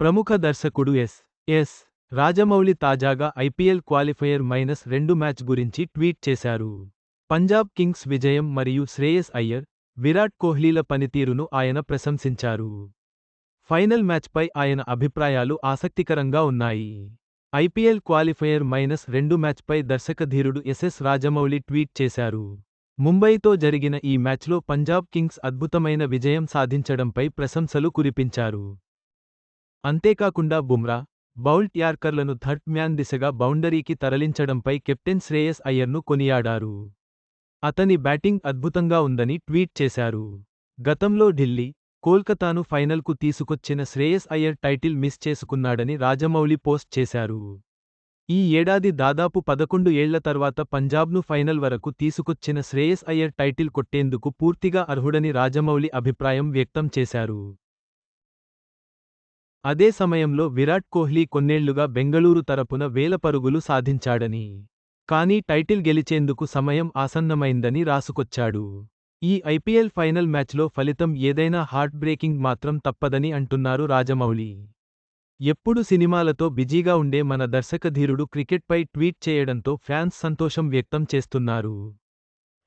ప్రముఖ దర్శకుడు yes. Yes. Rajamouli తాజాగా ఐపీఎల్ క్వాలిఫైయర్ మైనస్ రెండు మ్యాచ్ గురించి ట్వీట్ చేశారు. పంజాబ్ కింగ్స్ విజయం మరియు శ్రేయస్ అయ్యర్ విరాట్ కోహ్లీల పనితీరును ఆయన ప్రశంసించారు. ఫైనల్ మ్యాచ్పై ఆయన అభిప్రాయాలు ఆసక్తికరంగా ఉన్నాయి. ఐపీఎల్ క్వాలిఫైయర్ మైనస్ రెండు మ్యాచ్పై దర్శకధీరుడు ఎస్ఎస్ రాజమౌళి ట్వీట్ చేశారు. ముంబైతో జరిగిన ఈ మ్యాచ్లో పంజాబ్ కింగ్స్ అద్భుతమైన విజయం సాధించడంపై ప్రశంసలు కురిపించారు. అంతేకాకుండా బుమ్రా బౌల్ట్ యార్కర్లను థర్డ్ మ్యాన్ దిశగా బౌండరీకి తరలించడంపై కెప్టెన్ శ్రేయస్ అయ్యర్ను కొనియాడారు. అతని బ్యాటింగ్ అద్భుతంగా ఉందని ట్వీట్ చేశారు. గతంలో ఢిల్లీ కోల్కతాను ఫైనల్కు తీసుకొచ్చిన శ్రేయస్ అయ్యర్ టైటిల్ మిస్ చేసుకున్నాడని రాజమౌళి పోస్ట్ చేశారు. ఈ ఏడాది దాదాపు పదకొండు ఏళ్ళ తర్వాత పంజాబ్ను ఫైనల్ వరకు తీసుకొచ్చిన శ్రేయస్ అయ్యర్ టైటిల్ కొట్టేందుకు పూర్తిగా అర్హుడని రాజమౌళి అభిప్రాయం వ్యక్తం చేశారు. అదే సమయంలో విరాట్ కోహ్లీ కొన్నేళ్ళుగా బెంగళూరు తరపున వేలపరుగులు సాధించాడని. కానీ టైటిల్ గెలిచేందుకు సమయం ఆసన్నమైందని రాసుకొచ్చాడు. ఈ ఐపీఎల్ ఫైనల్ మ్యాచ్లో ఫలితం ఏదైనా హార్ట్ బ్రేకింగ్ మాత్రం తప్పదని అంటున్నారు రాజమౌళి. ఎప్పుడు సినిమాలతో బిజీగా ఉండే మన దర్శకధీరుడు క్రికెట్పై ట్వీట్ చేయడంతో ఫ్యాన్స్ సంతోషం వ్యక్తం చేస్తున్నారు.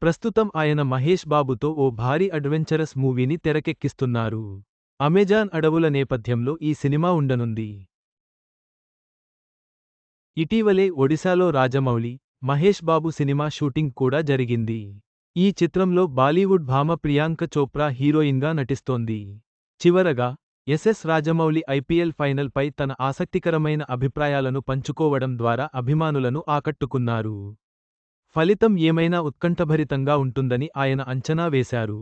ప్రస్తుతం ఆయన మహేష్ బాబుతో ఓ భారీ అడ్వెంచరస్ మూవీని తెరకెక్కిస్తున్నారు. అమెజాన్ అడవుల నేపథ్యంలో ఈ సినిమా ఉండనుంది. ఇటీవలే ఒడిశాలో రాజమౌళి మహేష్ బాబు సినిమా షూటింగ్ కూడా జరిగింది. ఈ చిత్రంలో బాలీవుడ్ భామ ప్రియాంక చోప్రా హీరోయిన్గా నటిస్తోంది. చివరగా ఎస్ఎస్ రాజమౌళి ఐపీఎల్ ఫైనల్పై తన ఆసక్తికరమైన అభిప్రాయాలను పంచుకోవడం ద్వారా అభిమానులను ఆకట్టుకున్నారు. ఫలితం ఏమైనా ఉత్కంఠభరితంగా ఉంటుందని ఆయన అంచనా వేశారు.